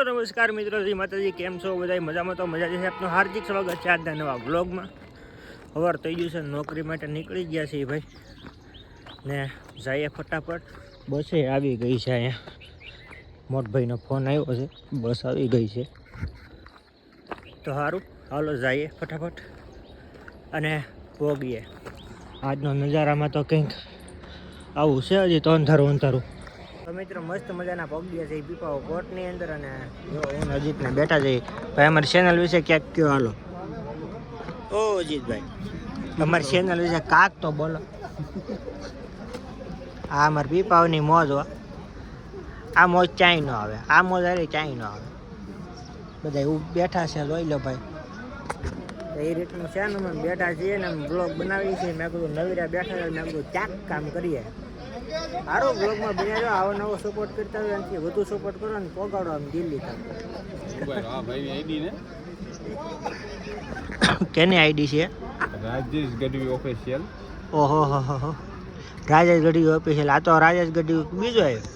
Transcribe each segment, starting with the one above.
Hello નમસ્કાર મિત્રો, શ્રી માતાજી, કેમ છો બધા મજામાં તો મજા છે. આપનું હાર્દિક સ્વાગત છે આજના નવા બ્લોગમાં સવાર થઈ ગયું છે, નોકરી માટે નીકળી ગયા છીએ ભાઈ. ને જઈએ ફટાફટ. બસે આવી ગઈ છે અહીંયા. મોટભાઈનો ફોન આવ્યો છે, બસ આવી ગઈ છે. તો સારું હાલો જઈએ ફટાફટ. અને પોગીએ. આજનો નજારામાં તો કંઈક આવું છે હજી તો અંધારું અંધારું તો મિત્રો, મસ્ત મજાના પગડિયા છે પીપાઓ કોર્ટની અંદર અને જો હું અજીતને બેઠા જઈએ ભાઈ, અમારી ચેનલ વિશે ક્યાંક કયો હાલો? ઓ, અજીતભાઈ. અમારી ચેનલ વિશે કાક તો બોલો. આ અમારી પીપાઓની મોજ હો. આ મોજ ચાઈ ન આવે. આ મોજ અરે ચાઈ ન આવે. બધા એવું બેઠા છે, જોઈ લો ભાઈ. એ રીતનું છે ને અમે બેઠા છીએ ને બ્લોગ બનાવીએ છીએ. મેં કીધું નવીરા બેઠા છે, મેં કીધું ક્યાંક કામ કરીએ. સારો બ્લોગમાં બન્યા રહ્યો આવો નવો સપોર્ટ કરતા હોય એનાથી વધુ સપોર્ટ કરો ને પોગાડો આમ દિલ્હી તક હા ભાઈ આઈડી ને? કેની આઈડી છે? રાજેશ ગઢવી ઓફિશિયલ ઓહો હો હો હો. રાજેશ ગઢવી ઓફિશિયલ આ તો રાજેશ ગઢવી બીજો આવ્યો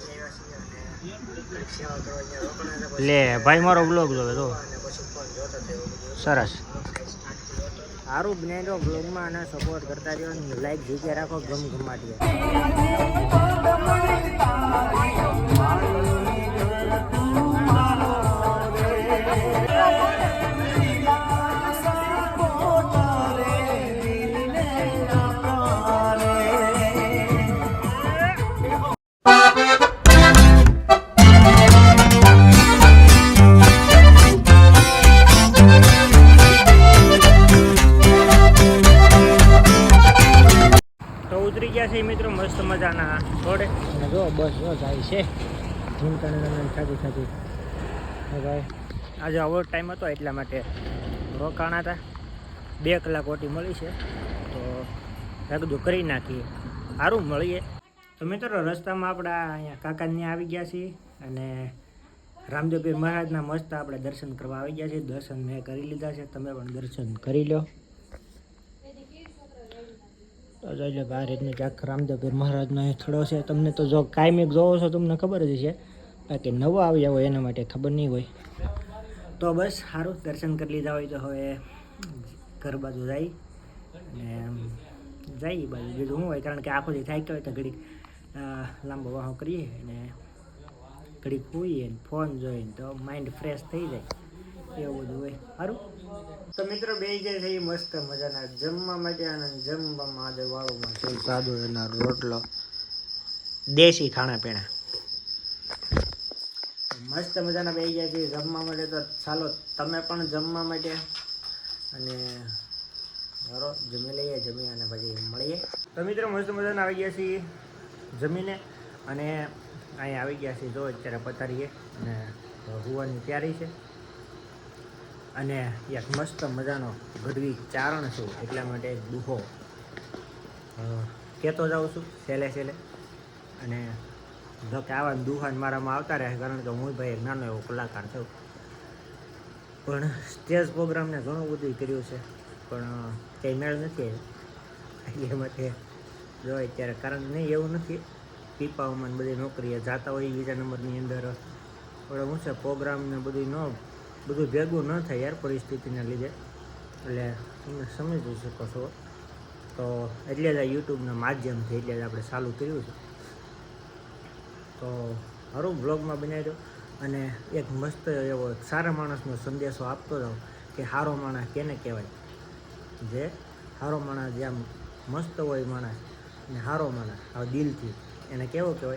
લે ભાઈ મારો બ્લોગ જોવે તો સરસ. સારું બનાવ્યો બ્લોગમાં અને સપોર્ટ કરતા રહ્યો અને લાઈક જીકે રાખો ગમ ગમાટીએ ઉતરી ગયા છે મિત્રો મસ્ત મજાના. થોડે અને જો બસ જાય છે. ચિંતન થાકી થાકી. તો ભાઈ. આજે આવો ટાઈમ હતો એટલા માટે. રોકાણા હતા. બે કલાક ઓટી મળી છે. તો મેં કરી નાખીએ. સારું મળીએ. તો મિત્રો રસ્તામાં આપણા અહીંયા કાકાને આવી ગયા છીએ અને રામદેવપીર મહારાજના મસ્ત આપણે દર્શન કરવા આવી ગયા છીએ દર્શન મેં કરી લીધા છે. તમે પણ દર્શન કરી લો. તો જોઈ લો આ રીતનું ક્યાંક રામદેવપીર મહારાજનો અહીં થોડો છે. તમને તો જો કાયમિક જોવો છો, તમને ખબર જ છે બાકી નવો આવ્યા હોય એના માટે ખબર નહીં હોય. તો બસ સારું દર્શન કરી લીધા હોય તો હવે ઘર બાજુ જાય. અને જઈએ બાજુ. બીજું શું હોય? કારણ કે આખો દી થાય હોય તો ઘડીક લાંબો વાહો કરીએ અને ઘડીક હોઈએ ફોન જોઈને તો માઇન્ડ ફ્રેશ થઈ જાય. એવું બધું હોય. સારું તો મિત્રો બે જે છે એ મસ્ત મજાના. જમવા માટે અને જમવામાં આજે વાળુમાં છે સાદો એના રોટલો. દેશી ખાણા પીણા મસ્ત મજાના બે ગયા છે જમવા માટે તો ચાલો તમે પણ જમવા માટે. અને બરો જમી લઈએ જમી અને પછી મળીએ. તો મિત્રો મસ્ત મજાના આવી ગયા છીએ જમીને. અને અહીંયા આવી ગયા છીએ જો અત્યારે પથારીએ અને હોવાની તૈયારી છે. અને એક મસ્ત મજાનો ગઢવી ચારણ છું એટલા માટે દુહો. કહેતો જાઉં છું છેલ્લે છેલ્લે. અને જો કે આવા દુહાન મારામાં આવતા રહે, કારણ કે હું ભાઈ એક નાનો એવો કલાકાર છું. પણ સ્ટેજ પ્રોગ્રામને ઘણું બધું કર્યું છે. પણ કંઈ મેળ નથી એટલે માટે જો અત્યારે કારણ નહીં, એવું નથી. પીપાઓમાં બધી નોકરીએ જાતા હોય, બીજા નંબરની અંદર. પણ હું છે પ્રોગ્રામને બધું ન બધું ભેગું ન થાય યાર પરિસ્થિતિના લીધે. એટલે તમે સમજી શકો છો. તો એટલે જ આ યુટ્યુબના માધ્યમથી એટલે જ આપણે ચાલુ કર્યું છે. તો હરું બ્લોગમાં બનાવી દો. અને એક મસ્ત એવો સારા માણસનો સંદેશો આપતો રહો કે સારો માણસ કેને કહેવાય? જે સારો માણસ જેમ મસ્ત હોય માણસ અને સારો માણસ આ દિલથી એને કેવો કહેવાય?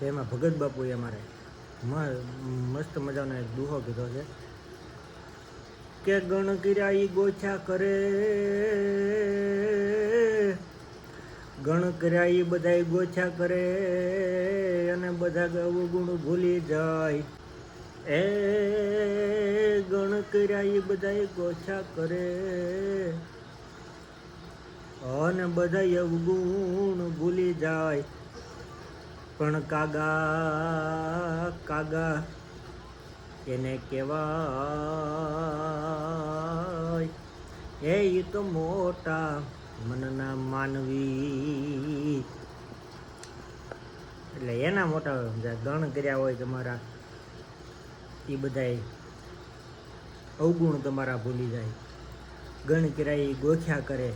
તો એમાં ભગત બાપુએ અમારે મસ્ત મજાનો એક દુહો કીધો છે. કે ગણ કિરાઈ ગોછા કરે. ગણ કિરાઈ બધાય ગોછા કરે અને બધા ગવું ગુણ ભૂલી જાય. એ ગણ કિરાઈ બધાય ગોછા કરે અને બધા અવગુણ ભૂલી જાય. પણ કાગા કાગા એને કહેવાય. એ તો મોટા મનના માનવી. એટલે એના મોટા ગણ કર્યા હોય તમારા એ બધાય અવગુણ તમારા ભૂલી જાય. ગણ એ ગોખ્યા કરે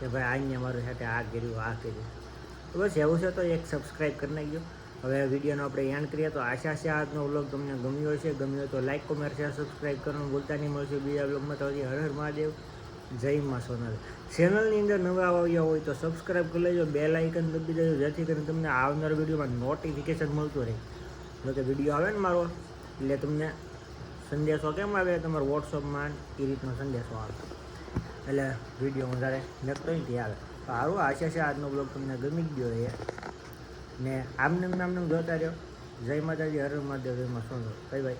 કે ભાઈ આઈને મારું સાથે આ કર્યું આ કર્યું. તો બસ એવું છે તો એક સબસ્ક્રાઈબ કરી નાખજો. હવે વિડીયોનો આપણે યાદ કરીએ તો આશા છે આજનો વ્લોગ તમને ગમ્યો હશે. ગમ્યો હોય તો લાઈક કોમેન્ટ શેર સબસ્ક્રાઈબ કરવાનું ભૂલતા નહીં. મળશે બીજા વ્લોગમાં તો હર હર મહાદેવ. જય માં સોનલ. ચેનલની અંદર નવા આવ્યા હોય તો સબસ્ક્રાઈબ કરી લેજો. બે લાઇકન દબી દેજો, જેથી કરીને તમને આવનાર વિડીયોમાં નોટિફિકેશન મળતું રહે. જો કે વીડિયો આવે ને મારો, એટલે તમને સંદેશો કેમ આવે? તમારા વોટ્સઅપમાં એ રીતનો સંદેશો આવે. એટલે વીડિયો વધારે નકતો નથી આવે. તો સારું આશા છે આજનો બ્લોગ તમને ગમી ગયો એ. ને આમને આમને જોતા રહ્યો. જય માતાજી, હર મહાદેવ, જય માં સોનો. ભાઈ બાય.